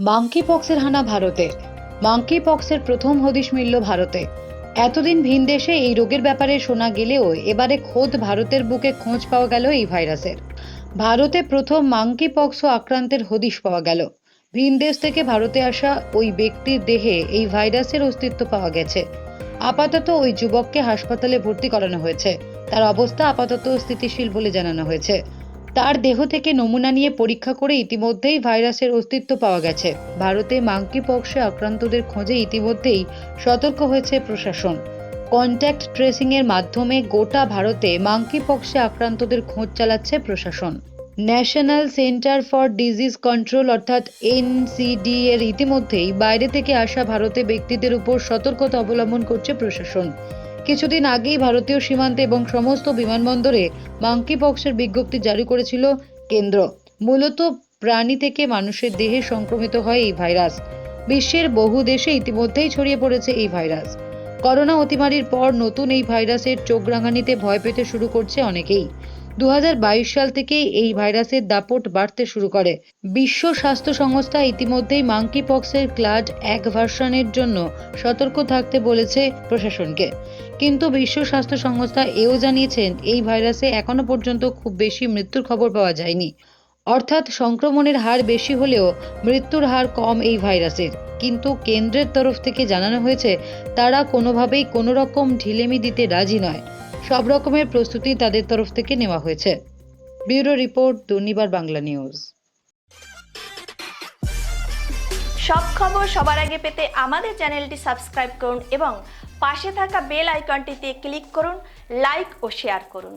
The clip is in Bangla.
মাঙ্কি পক্সের হানা ভারতে। মাঙ্কি পক্সের প্রথম হদিশ মিলল ভারতে। এতদিন ভিন দেশে এই রোগের ব্যাপারে শোনা গেলেও এবারে খোদ ভারতের বুকে খোঁজ পাওয়া গেল এই ভাইরাসের। ভারতে প্রথম মাঙ্কি পক্স আক্রান্তের হদিশ পাওয়া গেল। ভিন দেশ থেকে ভারতে আসা ওই ব্যক্তির দেহে এই ভাইরাসের অস্তিত্ব পাওয়া গেছে। আপাতত ওই যুবককে হাসপাতালে ভর্তি করানো হয়েছে। তার অবস্থা আপাতত স্থিতিশীল বলে জানানো হয়েছে। তার দেহ থেকে নমুনা নিয়ে পরীক্ষা করে ইতিমধ্যেই ভাইরাসের অস্তিত্ব পাওয়া গেছে। ভারতে মাংকি পক্সে আক্রান্তদের খোঁজে ইতিমধ্যেই সতর্ক হয়েছে প্রশাসন। কন্ট্যাক্ট ট্রেসিং এর মাধ্যমে গোটা ভারতে মাংকি পক্সে আক্রান্তদের খোঁজ চালাচ্ছে প্রশাসন। National centre for disease control অর্থাৎ এনসিডি এর ইতিমধ্যেই বাইরে থেকে আসা ভারতে ব্যক্তিদের উপর সতর্কতা অবলম্বন করছে প্রশাসন। কিছুদিন আগেই ভারতীয় সীমান্তে এবং সমস্ত বিমানবন্দরে মাঙ্কি পক্সের বিজ্ঞপ্তি জারি করেছিল কেন্দ্র। মূলত প্রাণী থেকে মানুষের দেহে সংক্রমিত হয় এই ভাইরাস। বিশ্বের বহু দেশে ইতিমধ্যেই ছড়িয়ে পড়েছে এই ভাইরাস। করোনা অতিমারির পর নতুন এই ভাইরাসের চোখ রাঙানিতে ভয় পেতে শুরু করছে অনেকেই। দু হাজার বাইশ সাল থেকেই এই ভাইরাসের দাপট বাড়তে শুরু করে। বিশ্ব স্বাস্থ্য সংস্থা ইতিমধ্যেই মাঙ্কি পক্সের ক্লাড এক ভার্সনের জন্য সতর্ক থাকতে বলেছে প্রশাসনকে। কিন্তু বিশ্ব স্বাস্থ্য সংস্থা এও জানিয়েছেন, এই ভাইরাসে এখনও পর্যন্ত খুব বেশি মৃত্যুর খবর পাওয়া যায়নি। অর্থাৎ সংক্রমণের হার বেশি হলেও মৃত্যুর হার কম এই ভাইরাসের। কিন্তু কেন্দ্রের তরফ থেকে জানানো হয়েছে, তারা কোনোভাবেই কোনো রকম ঢিলেমি দিতে রাজি নয়। সব রকমের প্রস্তুতি তাদের তরফ থেকে নেওয়া হয়েছে। Bureau report, Durnibar Bangla news. সব খবর সবার আগে পেতে আমাদের চ্যানেলটি সাবস্ক্রাইব করুন এবং পাশে থাকা বেল আইকনটিতে ক্লিক করুন, লাইক ও শেয়ার করুন।